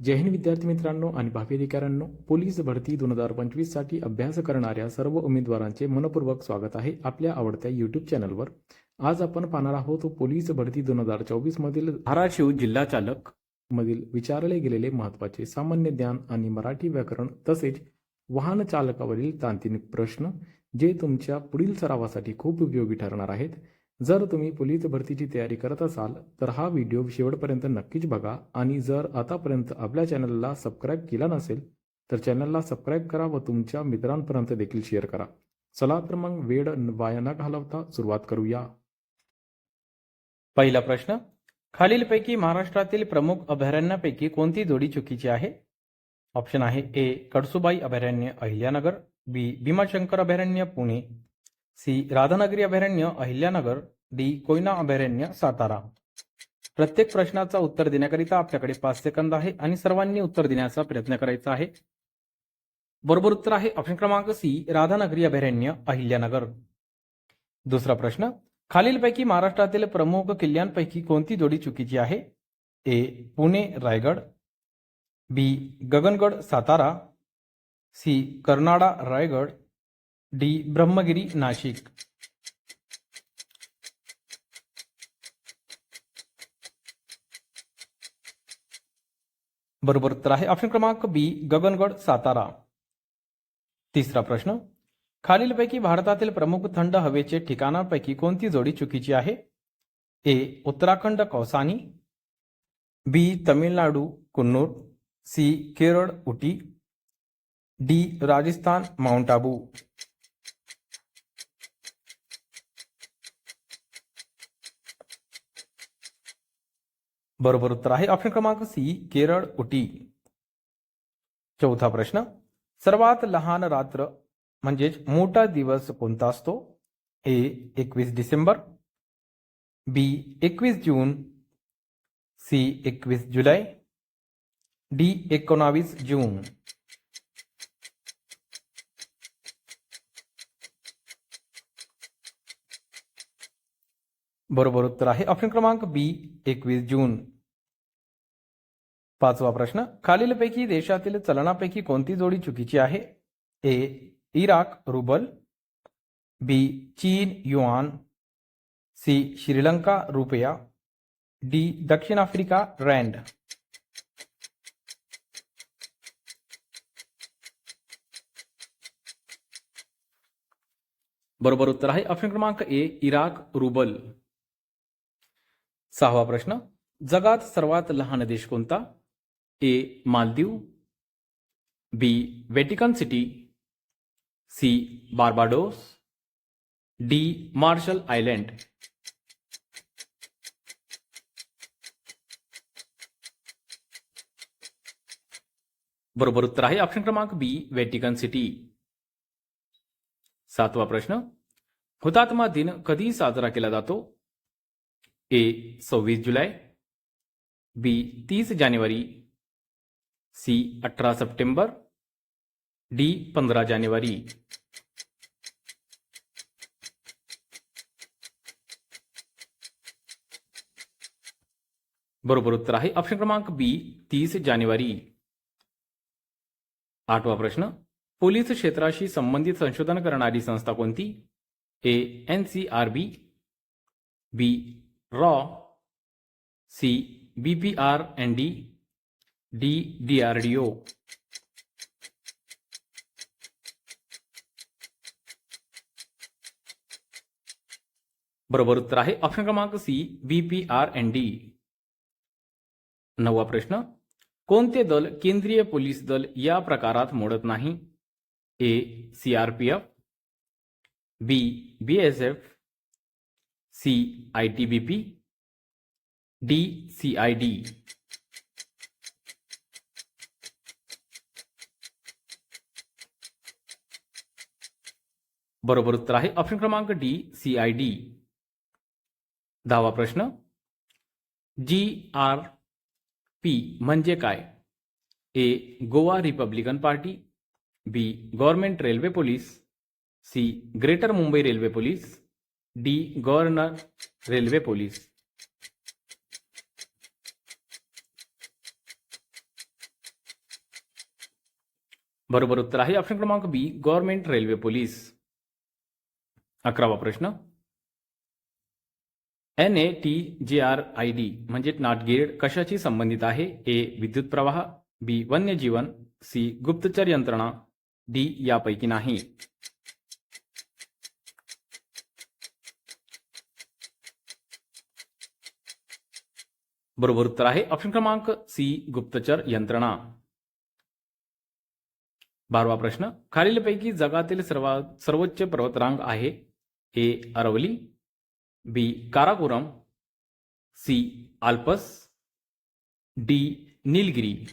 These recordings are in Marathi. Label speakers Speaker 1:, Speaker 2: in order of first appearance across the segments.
Speaker 1: जय हिंद विद्यार्थी मित्रांनो आणि भावी अधिकाऱ्यांनो पोलीस भरती दोन हजार पंचवीससाठी अभ्यास करणाऱ्या सर्व उमेदवारांचे मनपूर्वक स्वागत आहे आपल्या आवडत्या युट्यूब चॅनलवर आज आपण पाहणार आहोत पोलीस भरती दोन हजार चोवीस मधील धाराशिव जिल्हा चालक मधील विचारले गेलेले महत्त्वाचे सामान्य ज्ञान आणि मराठी व्याकरण तसेच वाहन चालकावरील तांत्रिक प्रश्न जे तुमच्या पुढील सरावासाठी खूप उपयोगी ठरणार आहेत. जर तुम्ही पोलीस भरतीची तयारी करत असाल तर हा व्हिडिओ शेवटपर्यंत नक्कीच बघा आणि जर आतापर्यंत आपल्या चॅनलला सबस्क्राईब केला नसेल तर चॅनलला सबस्क्राईब करा व तुमच्या मित्रांपर्यंत देखील शेअर करा. चला तर मग वेळ वाया न घालवता सुरुवात करूया.
Speaker 2: पहिला प्रश्न खालीलपैकी महाराष्ट्रातील प्रमुख अभयारण्यांपैकी कोणती जोडी चुकीची आहे? ऑप्शन आहे ए कडसुबाई अभयारण्य अहिल्यानगर बी भीमाशंकर अभयारण्य पुणे सी. राधानगरी अभयारण्य अहिल्यानगर डी. कोयना अभयारण्य सातारा. प्रत्येक प्रश्नाचा उत्तर देण्याकरिता आपल्याकडे पाच सेकंद आहे आणि सर्वांनी उत्तर देण्याचा प्रयत्न करायचा आहे. बरोबर उत्तर आहे ऑप्शन क्रमांक सी राधानगरी अभयारण्य अहिल्यानगर. दुसरा प्रश्न खालीलपैकी महाराष्ट्रातील प्रमुख किल्ल्यांपैकी कोणती जोडी चुकीची आहे? A. Pune Raigad. B. Gagangad Satara. C. Karnala Raigad. D Brahmagiri Nashik. बरोबर उत्तर आहे ऑप्शन क्रमांक बी गगनगड सातारा. तिसरा प्रश्न खालीलपैकी भारतातील प्रमुख थंड हवेचे ठिकाणांपैकी कोणती जोडी चुकीची आहे? A Uttarakhand Kausani. B Tamil Nadu Coonoor. C Kerala Ooty D Rajasthan mount Abu. बरोबर उत्तर आहे. ऑप्शन क्रमांक सी केरळ उटी. चौथा प्रश्न. सर्वात लहान रात्र म्हणजेच मोठा दिवस कोणता असतो? ए एकवीस डिसेंबर. बी एकवीस जून. सी एकवीस जुलै. डी एकोणावीस जून. बरोबर उत्तर आहे. ऑप्शन क्रमांक बी एकवीस जून. पाचवा प्रश्न खालीलपैकी देशातील चलनापैकी कोणती जोडी चुकीची आहे? ए इराक रुबल. बी चीन युआन. सी श्रीलंका रुपया. डी दक्षिण आफ्रिका रँड बरोबर उत्तर आहे. ऑप्शन क्रमांक ए इराक रुबल. सहावा प्रश्न. जगात सर्वात लहान देश कोणता? A. Maldives B. Vatican City C. Barbados D. Marshall Island. बरोबर उत्तर आहे ऑप्शन क्रमांक बी व्हॅटिकन सिटी. सातवा प्रश्न. हुतात्मा दिन कधी साजरा केला जातो? ए सव्वीस जुलाई, बी, तीस जानेवारी, सी अठरा सप्टेंबर डी पंधरा जानेवारी। बरोबर उत्तर आहे ऑप्शन क्रमांक बी, तीस जानेवारी। आठवा प्रश्न, पोलीस क्षेत्राशी संबंधित संशोधन करणारी संस्था कोणती? A, N C R B B raw C B P R N D D D R D O बरोबर उत्तर आहे. ऑप्शन क्रमांक C B P R N D नववा प्रश्न. कोणते दल केंद्रीय पोलीस दल या प्रकारात मोडत नाही? A C R P F B B S F C I T B P D C I D बरोबर उत्तर आहे. ऑप्शन क्रमांक डी सी आय डी दहावा प्रश्न. जी आर पी म्हणजे काय? A Goa Republican party. B government railway police. C greater Mumbai railway police. D. Governor railway police. बरोबर उत्तर आहे ऑप्शन क्रमांक बी गव्हर्नमेंट रेल्वे पोलीस. अकरावा प्रश्न. N A T J R I D म्हणजे नाटगेड कशाशी संबंधित आहे? ए विद्युत प्रवाह बी वन्यजीवन सी गुप्तचर यंत्रणा डी यापैकी नाही. बरोबर उत्तर आहे. ऑप्शन क्रमांक सी गुप्तचर यंत्रणा. बारवा प्रश्न. खालीलपैकी जगातील सर्वात सर्वोच्च पर्वतरांग आहे. A Aravalli. B Karakoram. C Alps. D Nilgiri.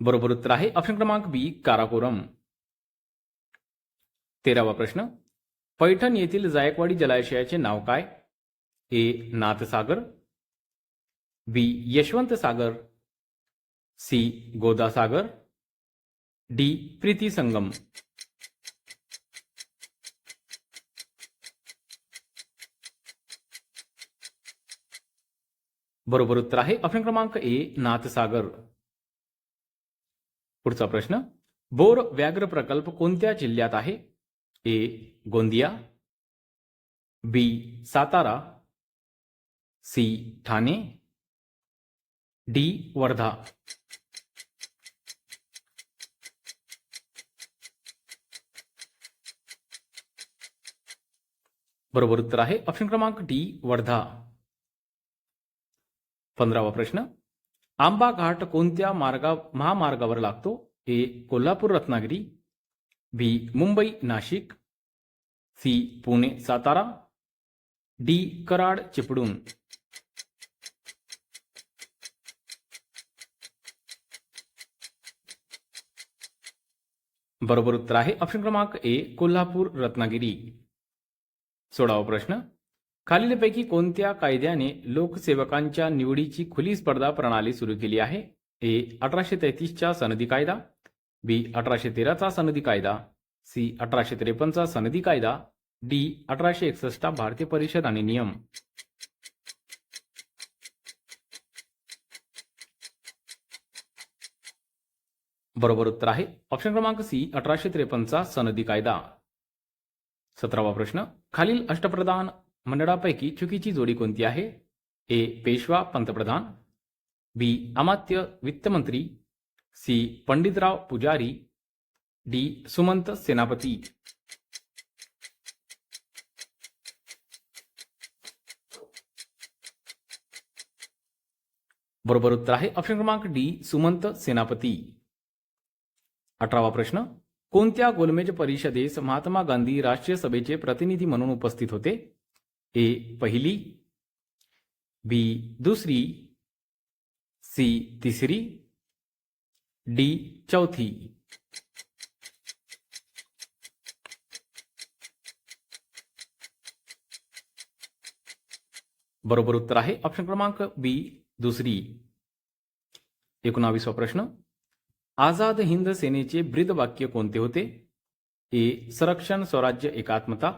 Speaker 2: बरोबर उत्तर आहे. ऑप्शन क्रमांक बी काराकोरम. तेरावा प्रश्न. पैठण येथील जायकवाडी जलाशयाचे नाव काय? A. Nathsagar. B. Yashwant Sagar C. Godasagar. D. Preeti Sangam बरोबर उत्तर आहे. ऑप्शन क्रमांक ए. नाथसागर. पुढचा प्रश्न. बोर व्याघ्र प्रकल्प कोणत्या जिल्ह्यात आहे? A, Gondia, B, Satara, C, Thane, D, Wardha. बरोबर उत्तर आहे. ऑप्शन क्रमांक डी, वर्धा. पंधरावा प्रश्न. आंबा घाट कोणत्या मार्गा, महामार्गावर लागतो? A, Kolhapur Ratnagiri B Mumbai Nashik C. Pune Satara D. Karad Chiplun. बरोबर उत्तर आहे ऑप्शन क्रमांक ए कोल्हापूर रत्नागिरी. सोळावा प्रश्न. खालीलपैकी कोणत्या कायद्याने लोकसेवकांच्या निवडीची खुली स्पर्धा प्रणाली सुरू केली आहे? ए अठराशे तेहतीसच्या सनदी कायदा बी अठराशे तेराचा सनदी कायदा सी अठराशे त्रेपन्नचा सनदी कायदा डी अठराशे एकसष्टचा भारतीय परिषद आणि नियम. बरोबर उत्तर आहे. ऑप्शन क्रमांक सी अठराशे त्रेपन्नचा सनदी कायदा. सतरावा प्रश्न. खालील अष्टप्रधान मंडळापैकी चुकीची जोडी कोणती आहे? ए पेशवा पंतप्रधान. बी अमात्य वित्तमंत्री सी. पंडितराव पुजारी डी. सुमंत सेनापती. बरोबर उत्तर आहे. ऑप्शन क्रमांक डी. सुमंत सेनापती. अठरावा प्रश्न. कोणत्या गोलमेज परिषदेस महात्मा गांधी राष्ट्रीय सभेचे प्रतिनिधी म्हणून उपस्थित होते? ए. पहिली बी. दुसरी सी. तिसरी डी चौथी. बरोबर उत्तर आहे. ऑप्शन क्रमांक बी दुसरी. एकोणावीसवा प्रश्न. आझाद हिंद सेनेचे ब्रीद वाक्य कोणते होते? ए संरक्षण स्वराज्य एकात्मता.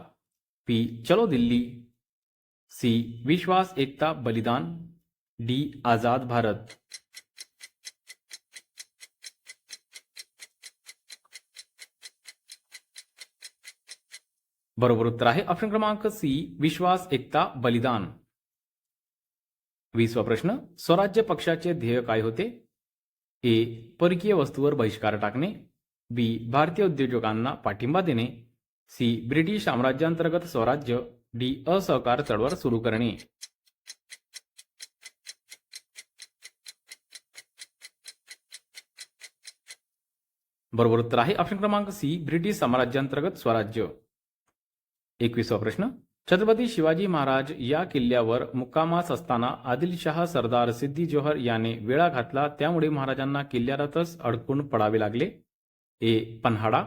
Speaker 2: पी चलो दिल्ली. सी विश्वास एकता बलिदान. डी आझाद भारत. बरोबर उत्तर आहे. ऑप्शन क्रमांक सी विश्वास एकता बलिदान. वीसवा प्रश्न स्वराज्य पक्षाचे ध्येय काय होते? ए परकीय वस्तूवर बहिष्कार टाकणे. बी भारतीय उद्योजकांना पाठिंबा देणे. सी ब्रिटिश साम्राज्यांतर्गत स्वराज्य. डी असहकार चळवळ सुरू करणे. बरोबर उत्तर आहे. ऑप्शन क्रमांक सी ब्रिटिश साम्राज्यांतर्गत स्वराज्य. एकविसवा प्रश्न. छत्रपती शिवाजी महाराज या किल्ल्यावर मुक्कामास असताना आदिलशहा सरदार सिद्दी जोहर याने वेळा घातला त्यामुळे महाराजांना किल्ल्यातच अडकून पडावे लागले. A. Panhala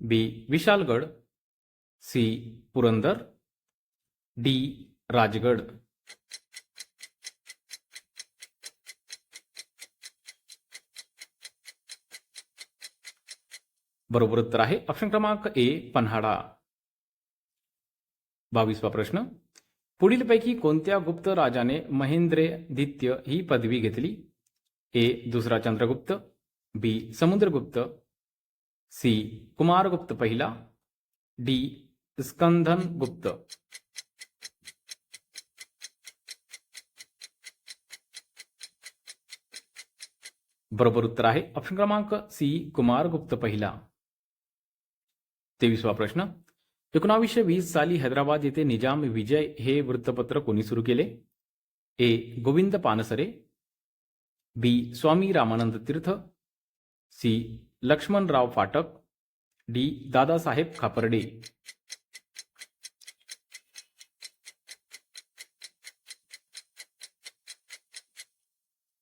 Speaker 2: B. Vishalgad. C. Purandar. D. Rajgad. बरोबर उत्तर आहे. ऑप्शन क्रमांक ए. पन्हाडा बावीसवा प्रश्न. पुढीलपैकी कोणत्या गुप्त राजाने महेंद्रदित्य ही पदवी घेतली? ए, दुसरा चंद्रगुप्त, बी, समुद्रगुप्त, सी, कुमारगुप्त पहिला, डी स्कंदन गुप्त बरोबर उत्तर आहे. ऑप्शन क्रमांक सी, कुमारगुप्त पहिला. तेवीसवा प्रश्न. एकोणावीसशे वीस साली हैदराबाद येथे निजाम विजय हे वृत्तपत्र कोणी सुरू केले? A. Govind Pansare B. Swami Ramanand Tirth C. Laxmanrao Phatak D. Dadasaheb Khaparde.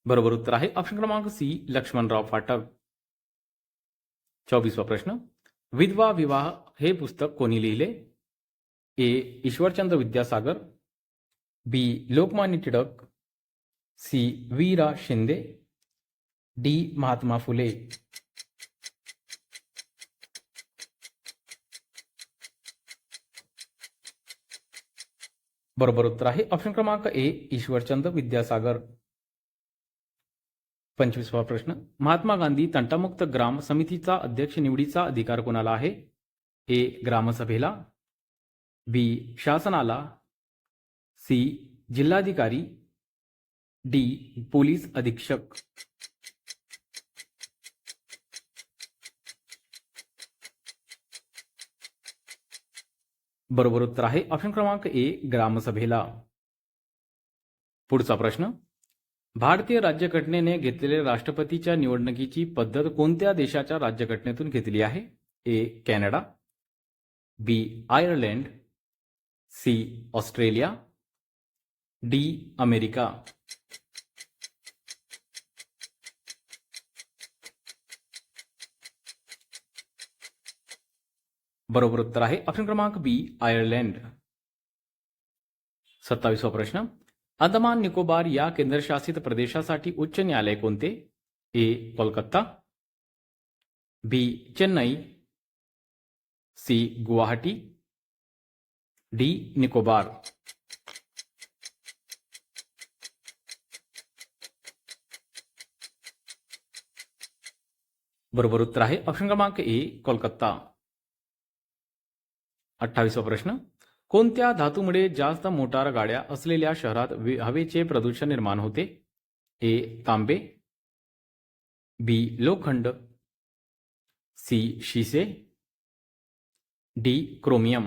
Speaker 2: बरोबर उत्तर आहे. ऑप्शन क्रमांक सी. लक्ष्मणराव फाटक. चोवीसवा प्रश्न. विधवा विवाह हे पुस्तक कोणी लिहिले? A. Ishwarchandra Vidyasagar, B. Lokmanya Tilak, C. V Ra Shinde, D. Mahatma Phule. बरोबर उत्तर आहे. ऑप्शन क्रमांक ए. ईश्वरचंद्र विद्यासागर. पंचवीसवा प्रश्न. महात्मा गांधी तंटामुक्त ग्राम समितीचा अध्यक्ष निवडीचा अधिकार कोणाला आहे? ए. ग्रामसभेला. बी. शासनाला. सी. जिल्हाधिकारी. डी. पोलीस अधीक्षक. बरोबर उत्तर आहे. ऑप्शन क्रमांक ए. ग्रामसभेला. पुढचा प्रश्न. भारतीय राज्यघटनेने घेतलेल्या राष्ट्रपतीच्या निवडणुकीची पद्धत कोणत्या देशाच्या राज्यघटनेतून घेतली आहे? A Canada B Ireland C Australia D America. बरोबर उत्तर आहे. ऑप्शन क्रमांक बी आयर्लंड. सत्तावीसवा प्रश्न. अंदमान निकोबार या केंद्रशासित प्रदेशासाठी उच्च न्यायालय कोणते? A. Kolkata B. Chennai C. Guwahati D. Nicobar. बरोबर उत्तर आहे. ऑप्शन क्रमांक ए कोलकाता. अठ्ठावीसवा प्रश्न. कोणत्या धातूमुळे जास्त मोटार गाड्या असलेल्या शहरात वे- हवेचे प्रदूषण निर्माण होते? ए तांबे. बी लोखंड. सी शिसे. D chromium.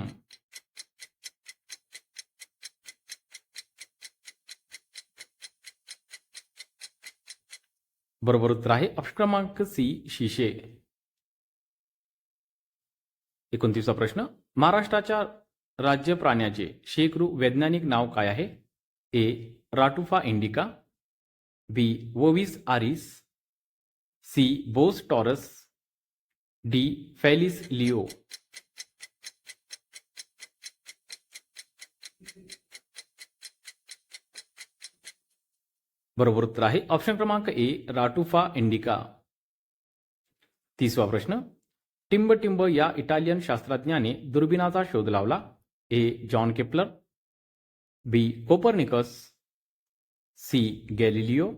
Speaker 2: बरोबर उत्तर आहे. क्रमांक सी शिशे एकोणतीसचा प्रश्न. महाराष्ट्राच्या राज्य प्राण्याचे शेकरू वैज्ञानिक नाव काय आहे? A. Ratufa indica B. Ovis aries C. Bos taurus D. Felis leo. बरोबर उत्तर आहे. ऑप्शन क्रमांक ए राटुफा इंडिका. तिसवा प्रश्न. टिंब टिंब या इटालियन शास्त्रज्ञाने दुर्बिणाचा शोध लावला. A John Kepler B Copernicus C Galileo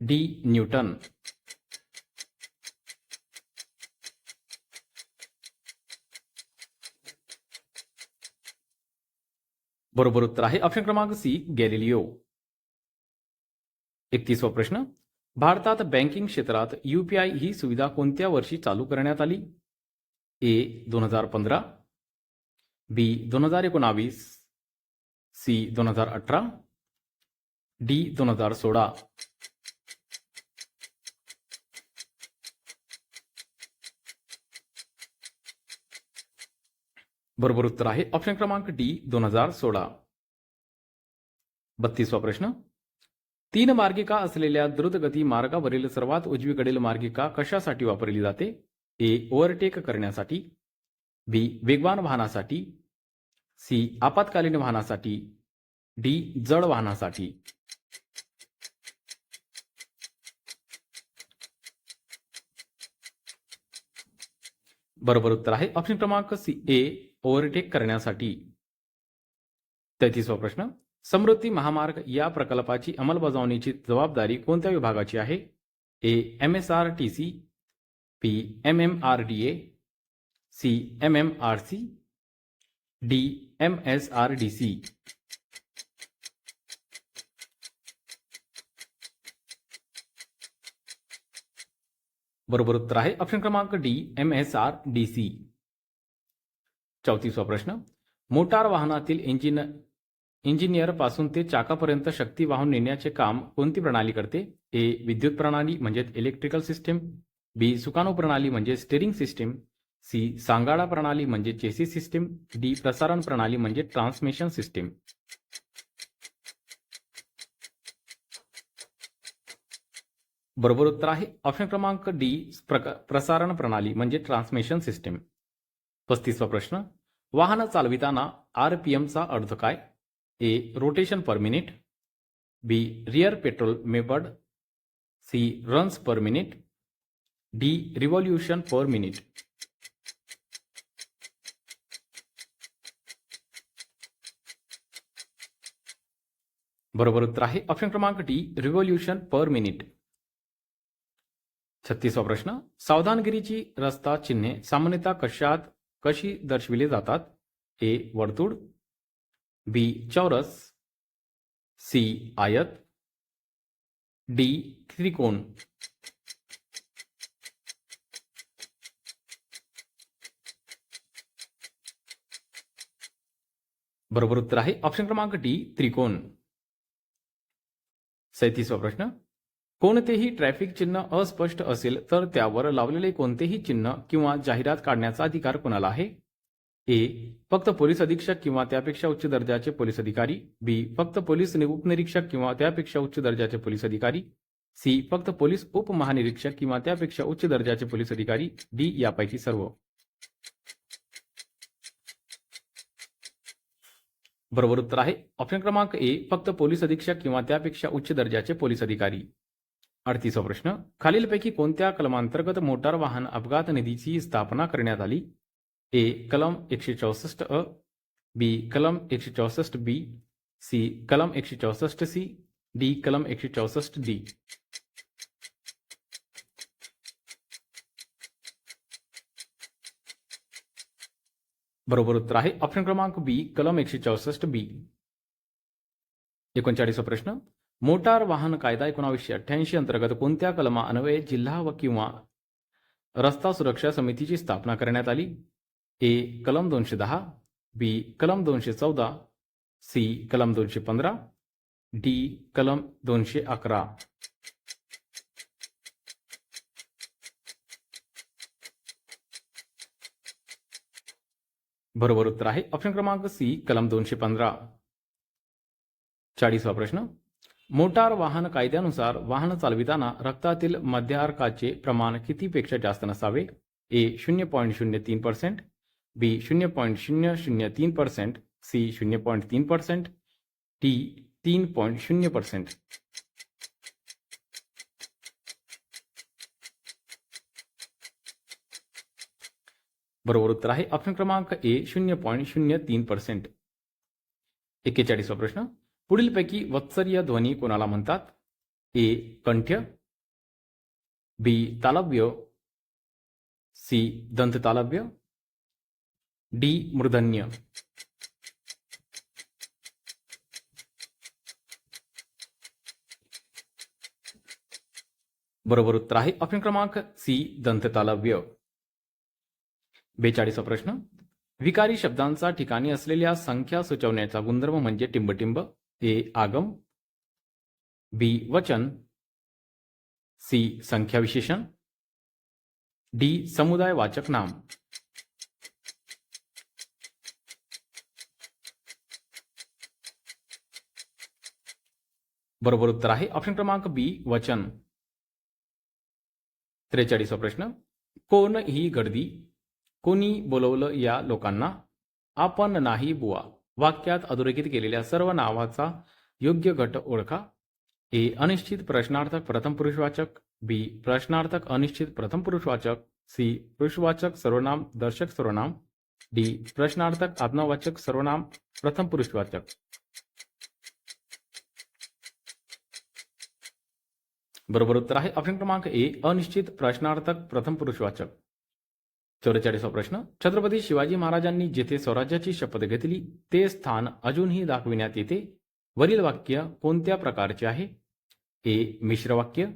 Speaker 2: D Newton. बरोबर उत्तर आहे ऑप्शन क्रमांक सी गॅलिलिओ. एकतीसवा प्रश्न. भारतात बँकिंग क्षेत्रात यूपीआय ही सुविधा कोणत्या वर्षी चालू करण्यात आली? ए दोन हजार पंधरा बी दोन हजार एकोणावीस सी दोन हजार अठरा डी दोन हजार सोळा. बरोबर उत्तर आहे ऑप्शन क्रमांक डी दोन हजार सोळा. बत्तीसवा प्रश्न. तीन मार्गिका असलेल्या द्रुतगती मार्गावरील सर्वात उजवीकडील मार्गिका कशासाठी वापरली जाते? ए ओव्हरटेक करण्यासाठी बी वेगवान वाहनासाठी. सी आपत्कालीन वाहनासाठी. डी जड वाहनासाठी. बरोबर उत्तर आहे. ऑप्शन क्रमांक सी ए ओव्हरटेक करण्यासाठी.
Speaker 1: तेहतीसवा प्रश्न. समृद्धी महामार्ग या प्रकल्पाची अंमलबजावणीची जबाबदारी कोणत्या विभागाची आहे? A M S R T C P M M R D A C M M R C D M S R D C बरोबर उत्तर आहे ऑप्शन क्रमांक D M S R D C चौतीसवा प्रश्न. मोटार वाहनातील इंजिन इंजिनियरपासून ते चाकापर्यंत शक्ती वाहून नेण्याचे काम कोणती प्रणाली करते? ए विद्युत प्रणाली म्हणजेच इलेक्ट्रिकल सिस्टीम बी सुकाणू प्रणाली म्हणजे स्टेरिंग सिस्टीम सी. सांगाडा प्रणाली म्हणजे चेसी सिस्टीम डी. प्रसारण प्रणाली म्हणजे ट्रान्समिशन सिस्टीम. बरोबर उत्तर आहे. ऑप्शन क्रमांक डी प्रसारण प्रणाली म्हणजे ट्रान्समिशन सिस्टीम. पस्तीसवा प्रश्न. वाहन चालविताना आर पी एमचा अर्थ काय? A rotation per minute. B rear petrol मेबड C runs per minute. D revolution per minute. बरोबर उत्तर आहे. ऑप्शन क्रमांक डी रिव्हॉल्युशन पर मिनिट छत्तीसवा प्रश्न. सावधानगिरीची रस्ता चिन्हे सामान्यतः कशात, कशी दर्शविली जातात? ए वर्तुळ. बी चौरस. सी आयत. डी त्रिकोण. बरोबर उत्तर आहे. ऑप्शन क्रमांक डी त्रिकोण. सैतीसवा प्रश्न. कोणतेही ट्रॅफिक चिन्ह अस्पष्ट असेल तर त्यावर लावलेले कोणतेही चिन्ह किंवा जाहिरात काढण्याचा अधिकार कोणाला आहे? ए. फक्त पोलीस अधीक्षक किंवा त्यापेक्षा उच्च दर्जाचे पोलीस अधिकारी. बी. फक्त पोलीस उपनिरीक्षक किंवा त्यापेक्षा उच्च दर्जाचे पोलीस अधिकारी. सी. फक्त पोलीस उपमहानिरीक्षक किंवा त्यापेक्षा उच्च दर्जाचे पोलीस अधिकारी. डी. यापैकी सर्व. बरोबर उत्तर आहे. ऑप्शन क्रमांक ए फक्त पोलीस अधीक्षक किंवा त्यापेक्षा उच्च दर्जाचे पोलीस अधिकारी. अडतीसवा प्रश्न खालीलपैकी कोणत्या कलमांतर्गत मोटार वाहन अपघात निधीची स्थापना करण्यात आली? ए कलम एकशे चौसष्ट अ बी कलम एकशे चौसष्ट बी सी कलम एकशे चौसष्ट सी डी कलम एकशे चौसष्ट डी. बरोबर उत्तर आहे. ऑप्शन क्रमांक बी कलम एकशे चौसष्ट बी एकोणचाळीसा प्रश्न. मोटार वाहन कायदा एकोणावीसशे अठ्ठ्याऐंशी अंतर्गत कोणत्या कलमा अन्वये जिल्हा व किंवा रस्ता सुरक्षा समितीची स्थापना करण्यात आली? ए कलम दोनशे दहा. बी कलम दोनशे चौदा. सी कलम दोनशे पंधरा. डी कलम दोनशे अकरा. बरोबर उत्तर आहे. ऑप्शन क्रमांक सी कलम दोनशे पंधरा. चाळीसवा प्रश्न. मोटार वाहन कायद्यानुसार वाहन चालविताना रक्तातील मध्यार्काचे प्रमाण कितीपेक्षा जास्त नसावे? ए शून्य पॉईंट शून्य तीन पर्सेंट. बी शून्य पॉईंट शून्य शून्य तीन पर्सेंट. सी शून्य पॉईंट तीन पर्सेंट. टी तीन पॉईंट शून्य पर्सेंट. बरोबर उत्तर आहे. ऑप्शन क्रमांक ए शून्य पॉईंट शून्य तीन पर्सेंट एक्केचाळीसवा प्रश्न. पुढीलपैकी वत्सर्य ध्वनी कोणाला म्हणतात? ए कंठ्य बी तालव्य. सी दंत तालव्य डी मृदन्य. बरोबर उत्तर आहे. ऑप्शन क्रमांक सी दंत तालव्य बेचाळीसवा प्रश्न. विकारी शब्दांचा ठिकाणी असलेल्या संख्या सुचवण्याचा गुणधर्म म्हणजे टिंबटिंब. ए आगम. बी वचन. सी संख्या विशेषण डी समुदाय वाचक नाम. बरोबर उत्तर आहे. ऑप्शन क्रमांक बी वचन. त्रेचाळीसा प्रश्न. कोण ही गर्दी? कोणी बोलवलं या लोकांना? आपण नाही बुवा. वाक्यात अधोरेखित केलेल्या सर्व नावाचा योग्य गट ओळखा. ए. अनिश्चित प्रश्नार्थक प्रथम पुरुषवाचक बी. प्रश्नार्थक अनिश्चित प्रथम पुरुषवाचक सी. पुरुषवाचक सर्वनाम दर्शक सर्वनाम. डी. प्रश्नार्थक आज्ञावाचक सर्वनाम प्रथम पुरुषवाचक बरोबर उत्तर आहे. ऑप्शन क्रमांक ए. अनिश्चित प्रश्नार्थक प्रथम पुरुषवाचक चौवेचाळीसवा प्रश्न. छत्रपती शिवाजी महाराजांनी जेथे स्वराज्याची शपथ घेतली, ते स्थान अजूनही दाखविण्यात येते. वरील वाक्य कोणत्या प्रकारचे आहे? ए. मिश्र वाक्य.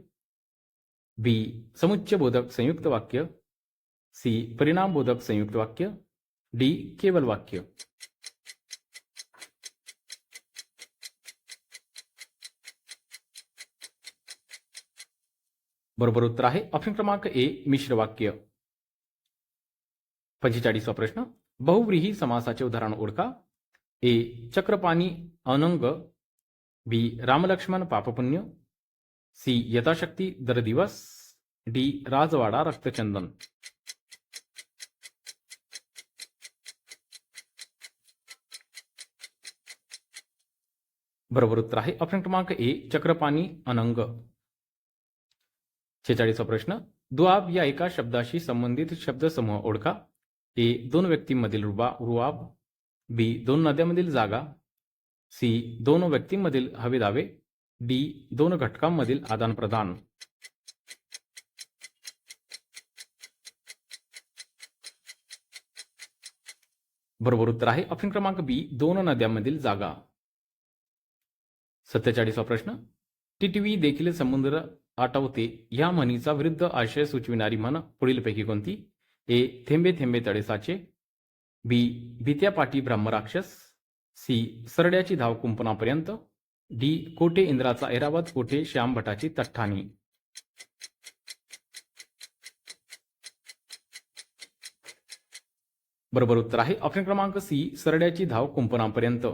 Speaker 1: बी. समुच्चयबोधक संयुक्त वाक्य. सी. परिणामबोधक संयुक्त वाक्य. डी. केवल वाक्य. बरोबर उत्तर आहे. ऑप्शन क्रमांक ए. मिश्र वाक्य. पंचेचाळीसवा प्रश्न. बहुव्रीही समासाचे उदाहरण ओळखा. ए. चक्रपाणी अनंग. बी. रामलक्ष्मण पापपुण्य. सी. यथाशक्ती दर दिवस डी. राजवाडा रक्तचंदन. बरोबर उत्तर आहे. ऑप्शन क्रमांक ए. चक्रपाणी अनंग. छेचाळीसवा प्रश्न. दुआब या एका शब्दाशी संबंधित शब्दसमूह ओळखा. ए दोन व्यक्तींमधील रुबा रुआब बी दोन नद्यांमधील जागा सी दोन व्यक्तींमधील हवे दावे डी दोन घटकांमधील आदान प्रदान. बरोबर उत्तर आहे. ऑप्शन क्रमांक बी दोन नद्यांमधील जागा. सत्तेचाळीसवा प्रश्न. टिटवी देखील समुद्र आटवते. या म्हणीचा विरुद्ध आशय सुचविणारी म्हण पुढीलपैकी कोणती? ए थेंबे थेंबे तडेसाचे बी भीत्या पाटी ब्रह्मराक्षस सी सरड्याची धाव कुंपणापर्यंत डी कोटे इंद्राचा ऐरावत कोठे श्याम भटाची तठ्ठाणी. बरोबर उत्तर आहे. ऑप्शन क्रमांक सी सरड्याची धाव कुंपणापर्यंत.